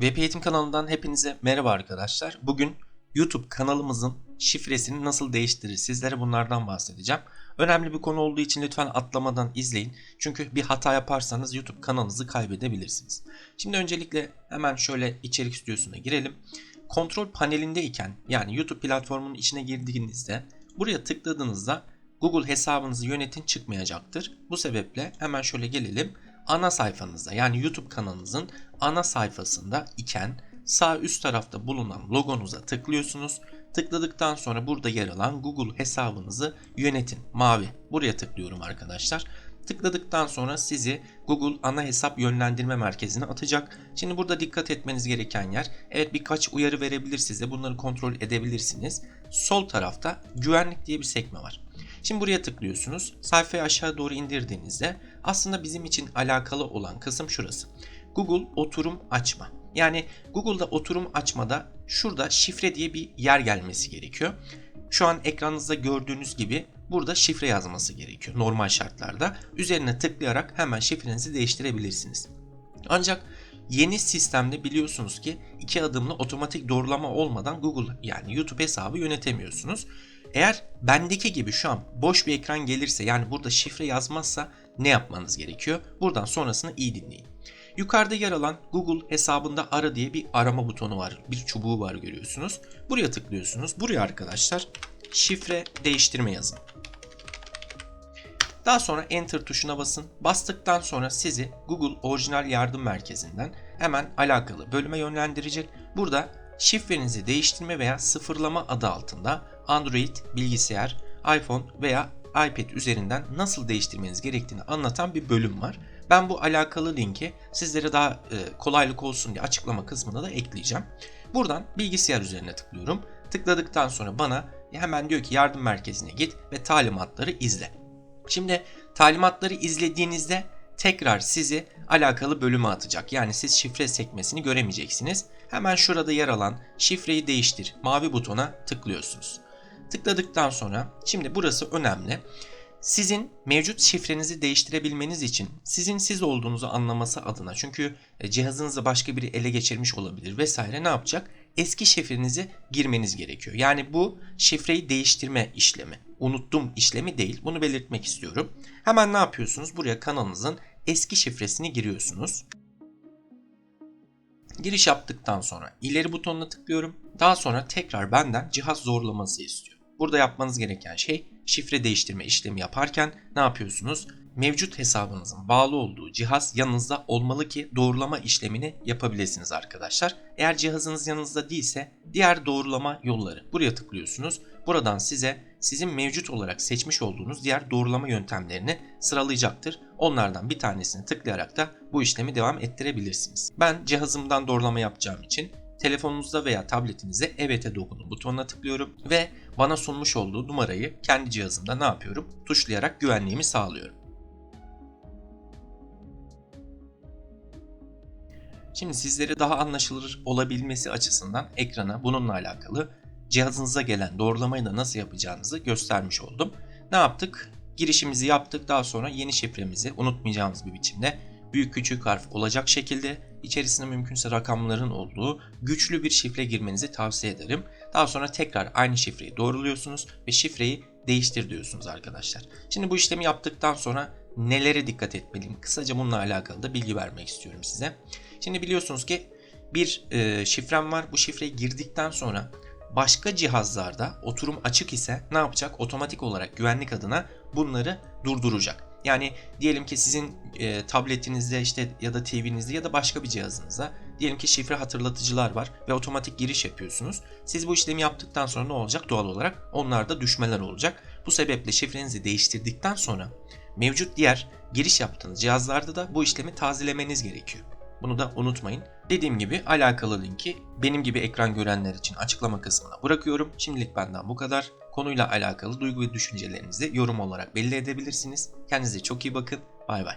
Web Eğitim kanalından hepinize merhaba arkadaşlar. Bugün YouTube kanalımızın şifresini nasıl değiştirir sizlere bunlardan bahsedeceğim. Önemli bir konu olduğu için lütfen atlamadan izleyin. Çünkü bir hata yaparsanız YouTube kanalınızı kaybedebilirsiniz. Şimdi öncelikle hemen şöyle içerik stüdyosuna girelim. Kontrol panelindeyken yani YouTube platformunun içine girdiğinizde buraya tıkladığınızda Google hesabınızı yönetin çıkmayacaktır. Bu sebeple hemen şöyle gelelim ana sayfanızda yani YouTube kanalınızın ana sayfasında iken sağ üst tarafta bulunan logonuza tıklıyorsunuz. Tıkladıktan sonra burada yer alan Google hesabınızı yönetin. Mavi. Buraya tıklıyorum arkadaşlar. Tıkladıktan sonra sizi Google ana hesap yönlendirme merkezine atacak. Şimdi burada dikkat etmeniz gereken yer evet birkaç uyarı verebilir size. Bunları kontrol edebilirsiniz. Sol tarafta güvenlik diye bir sekme var. Şimdi buraya tıklıyorsunuz. Sayfayı aşağı doğru indirdiğinizde aslında bizim için alakalı olan kısım şurası. Google oturum açma. Yani Google'da oturum açmada şurada şifre diye bir yer gelmesi gerekiyor. Şu an ekranınızda gördüğünüz gibi burada şifre yazması gerekiyor normal şartlarda. Üzerine tıklayarak hemen şifrenizi değiştirebilirsiniz. Ancak yeni sistemde biliyorsunuz ki iki adımlı otomatik doğrulama olmadan Google yani YouTube hesabı yönetemiyorsunuz. Eğer bendeki gibi şu an boş bir ekran gelirse yani burada şifre yazmazsa ne yapmanız gerekiyor? Buradan sonrasını iyi dinleyin. Yukarıda yer alan Google hesabında ara diye bir arama butonu var. Bir çubuğu var görüyorsunuz. Buraya tıklıyorsunuz. Buraya arkadaşlar şifre değiştirme yazın. Daha sonra Enter tuşuna basın. Bastıktan sonra sizi Google orijinal yardım merkezinden hemen alakalı bölüme yönlendirecek. Burada şifrenizi değiştirme veya sıfırlama adı altında Android, bilgisayar, iPhone veya iPad üzerinden nasıl değiştirmeniz gerektiğini anlatan bir bölüm var. Ben bu alakalı linki sizlere daha e, kolaylık olsun diye açıklama kısmına da ekleyeceğim. Buradan bilgisayar üzerine tıklıyorum. Tıkladıktan sonra bana hemen diyor ki yardım merkezine git ve talimatları izle. Şimdi talimatları izlediğinizde tekrar sizi alakalı bölüme atacak. Yani siz şifre sekmesini göremeyeceksiniz. Hemen şurada yer alan şifreyi değiştir mavi butona tıklıyorsunuz. Tıkladıktan sonra şimdi burası önemli. Sizin mevcut şifrenizi değiştirebilmeniz için sizin siz olduğunuzu anlaması adına çünkü e, cihazınızı başka biri ele geçirmiş olabilir vesaire ne yapacak? Eski şifrenizi girmeniz gerekiyor. Yani bu şifreyi değiştirme işlemi. Unuttum işlemi değil. Bunu belirtmek istiyorum. Hemen ne yapıyorsunuz? Buraya kanalınızın eski şifresini giriyorsunuz. Giriş yaptıktan sonra ileri butonuna tıklıyorum. Daha sonra tekrar benden cihaz zorlaması istiyor. Burada yapmanız gereken şey şifre değiştirme işlemi yaparken ne yapıyorsunuz? Mevcut hesabınızın bağlı olduğu cihaz yanınızda olmalı ki doğrulama işlemini yapabilirsiniz arkadaşlar. Eğer cihazınız yanınızda değilse diğer doğrulama yolları. Buraya tıklıyorsunuz. Buradan size sizin mevcut olarak seçmiş olduğunuz diğer doğrulama yöntemlerini sıralayacaktır. Onlardan bir tanesini tıklayarak da bu işlemi devam ettirebilirsiniz. Ben cihazımdan doğrulama yapacağım için telefonunuzda veya tabletinizde evet'e dokunun butonuna tıklıyorum ve bana sunmuş olduğu numarayı kendi cihazımda ne yapıyorum? Tuşlayarak güvenliğimi sağlıyorum. Şimdi sizlere daha anlaşılır olabilmesi açısından ekrana bununla alakalı cihazınıza gelen doğrulamayı da nasıl yapacağınızı göstermiş oldum. Ne yaptık? Girişimizi yaptık. Daha sonra yeni şifremizi unutmayacağımız bir biçimde büyük küçük harf olacak şekilde içerisinde mümkünse rakamların olduğu güçlü bir şifre girmenizi tavsiye ederim. Daha sonra tekrar aynı şifreyi doğruluyorsunuz ve şifreyi değiştir diyorsunuz arkadaşlar. Şimdi bu işlemi yaptıktan sonra nelere dikkat etmeliyim? Kısaca bununla alakalı da bilgi vermek istiyorum size. Şimdi biliyorsunuz ki bir e, şifrem var. Bu şifreyi girdikten sonra başka cihazlarda oturum açık ise ne yapacak? Otomatik olarak güvenlik adına bunları durduracak. Yani diyelim ki sizin e, tabletinizde işte ya da TV'nizde ya da başka bir cihazınızda diyelim ki şifre hatırlatıcılar var ve otomatik giriş yapıyorsunuz. Siz bu işlemi yaptıktan sonra ne olacak? Doğal olarak onlarda düşmeler olacak. Bu sebeple şifrenizi değiştirdikten sonra mevcut diğer giriş yaptığınız cihazlarda da bu işlemi tazelemeniz gerekiyor. Bunu da unutmayın. Dediğim gibi alakalı linki benim gibi ekran görenler için açıklama kısmına bırakıyorum. Şimdilik benden bu kadar. Konuyla alakalı duygu ve düşüncelerinizi yorum olarak belli edebilirsiniz. Kendinize çok iyi bakın. Bay bay.